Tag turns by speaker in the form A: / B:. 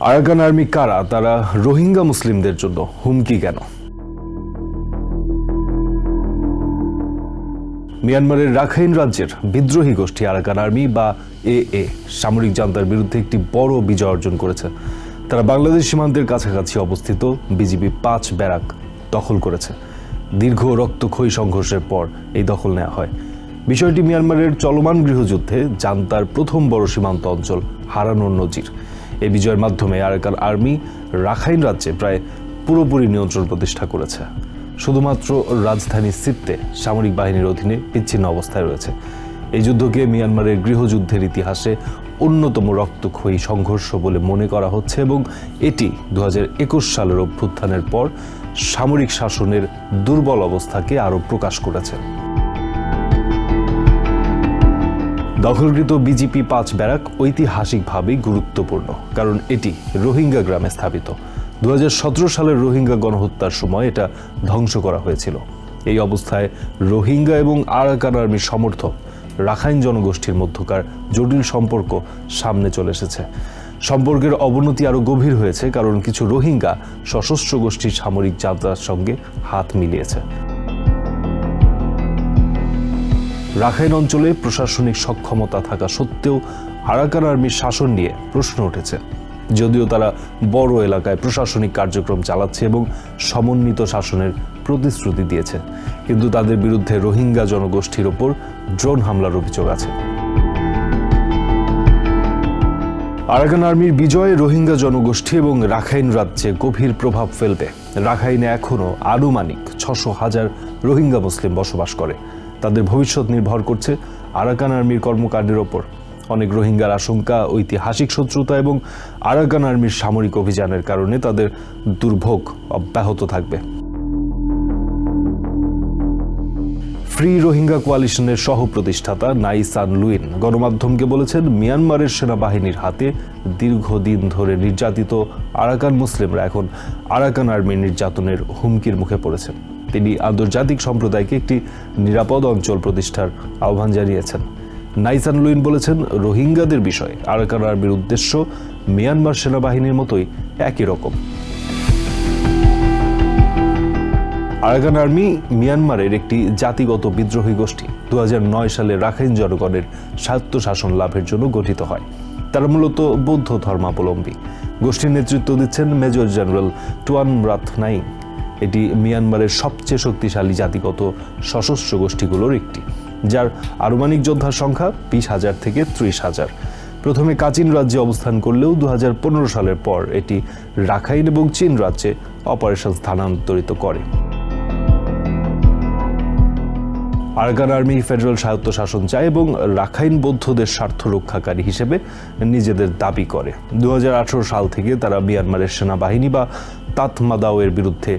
A: Arakan army কারা? তারা রোহিঙ্গা মুসলিমদের জন্য হুমকি কেন? মিয়ানমারের রাখাইন রাজ্যের বিদ্রোহী গোষ্ঠী আরাকান আর্মি বা এ এ সামরিক জান্তার বিরুদ্ধে একটি বড় বিজয় অর্জন করেছে। তারা বাংলাদেশ সীমান্তের কাছাকাছি অবস্থিত বিজিবি পাঁচ ব্যারাক দখল করেছে। দীর্ঘ রক্তক্ষয়ী সংঘর্ষের পর এই দখল নেওয়া হয়। বিষয়টি মিয়ানমারের চলমান গৃহযুদ্ধে জান্তার প্রথম বড় সীমান্ত অঞ্চল হারানোর নজির। এই বিজয়ের মাধ্যমে আরাকান আর্মি রাখাইন রাজ্যে প্রায় পুরোপুরি নিয়ন্ত্রণ প্রতিষ্ঠা করেছে। শুধুমাত্র রাজধানী সিত্তে সামরিক বাহিনীর অধীনে বিচ্ছিন্ন অবস্থায় রয়েছে। এই যুদ্ধকে মিয়ানমারের গৃহযুদ্ধের ইতিহাসে অন্যতম রক্তক্ষয়ী সংঘর্ষ বলে মনে করা হচ্ছে এবং এটি দু হাজার একুশ সালের অভ্যুত্থানের পর সামরিক শাসনের দুর্বল অবস্থাকে আরও প্রকাশ করেছে। দখলকৃত বিজেপি পাঁচ ব্যারাক ঐতিহাসিকভাবেই গুরুত্বপূর্ণ, কারণ এটি রোহিঙ্গা গ্রামে স্থাপিত। দু হাজার সতেরো সালের রোহিঙ্গা গণহত্যার সময় এটা ধ্বংস করা হয়েছিল। এই অবস্থায় রোহিঙ্গা এবং আরাকান আর্মির সমর্থক রাখাইন জনগোষ্ঠীর মধ্যকার জটিল সম্পর্ক সামনে চলে এসেছে। সম্পর্কের অবনতি আরও গভীর হয়েছে, কারণ কিছু রোহিঙ্গা সশস্ত্র গোষ্ঠীর সামরিক যাত্রার সঙ্গে হাত মিলিয়েছে। রাখাইন অঞ্চলে প্রশাসনিক সক্ষমতা থাকা সত্ত্বেও আরাকান আর্মির শাসন নিয়ে প্রশ্ন উঠেছে। যদিও তারা বড় এলাকায় প্রশাসনিক কার্যক্রম চালাচ্ছে এবং সমন্বিত শাসনের প্রতিশ্রুতি দিয়েছে। কিন্তু তাদের বিরুদ্ধে রোহিঙ্গা জনগোষ্ঠীর ওপর ড্রোন হামলার অভিযোগ আছে। আরাকান আর্মির বিজয়ে রোহিঙ্গা জনগোষ্ঠী এবং রাখাইন রাজ্যে গভীর প্রভাব ফেলবে। রাখাইনে এখনও আনুমানিক ছশো হাজার রোহিঙ্গা মুসলিম বসবাস করে। তাদের ভবিষ্যৎ নির্ভর করছে আরাকান আর্মির কর্মকাণ্ডের ওপর। অনেক রোহিঙ্গার আশঙ্কা, ঐতিহাসিক শত্রুতা এবং আরাকান আর্মির সামরিক অভিযানের কারণে তাদের দুর্ভোগ অব্যাহত থাকবে। ফ্রি রোহিঙ্গা কোয়ালিশনের সহ প্রতিষ্ঠাতা নাইসান লুইন গণমাধ্যমকে বলেছেন, মিয়ানমারের সেনাবাহিনীর হাতে দীর্ঘদিন ধরে নির্যাতিত আরাকান মুসলিমরা এখন আরাকান আর্মির নির্যাতনের হুমকির মুখে পড়েছেন। তিনি আন্তর্জাতিক সম্প্রদায়কে একটি নিরাপদ অঞ্চল প্রতিষ্ঠার আহ্বান জানিয়েছেন। নাইসান লুইন বলেছেন, রোহিঙ্গাদের বিষয়ে আরাকান আর্মির উদ্দেশ্য মিয়ানমার সেনাবাহিনীর মতোই একই রকম। আরাকান আর্মি মিয়ানমারের একটি জাতিগত বিদ্রোহী গোষ্ঠী দু হাজার নয় সালে রাখাইন জনগণের স্বায়ত্তশাসন লাভের জন্য গঠিত হয়। তারা মূলত বৌদ্ধ ধর্মাবলম্বী। গোষ্ঠীর নেতৃত্ব দিচ্ছেন মেজর জেনারেল টুয়ান রাত নাইং এটি মিয়ানমারের সবচেয়ে শক্তিশালী জাতিগত সশস্ত্র গোষ্ঠীগুলোর একটি, যার আনুমানিক যোদ্ধার সংখ্যা বিশ হাজার থেকে ত্রিশ হাজার। প্রথমে কাচিন রাজ্যে অবস্থান করলেও দু সালের পর এটি রাখাইন এবং চীন রাজ্যে অপারেশন স্থানান্তরিত করে। আরগান আর্মি ফেডারেল স্বায়ত্তশাসন চায় এবং রাখাইন বৌদ্ধদের স্বার্থ রক্ষাকারী হিসেবে নিজেদের দাবি করে। দু হাজার আঠারো সাল থেকে তারা মিয়ানমারের সেনাবাহিনী বা তাতমাদাওয়ের বিরুদ্ধে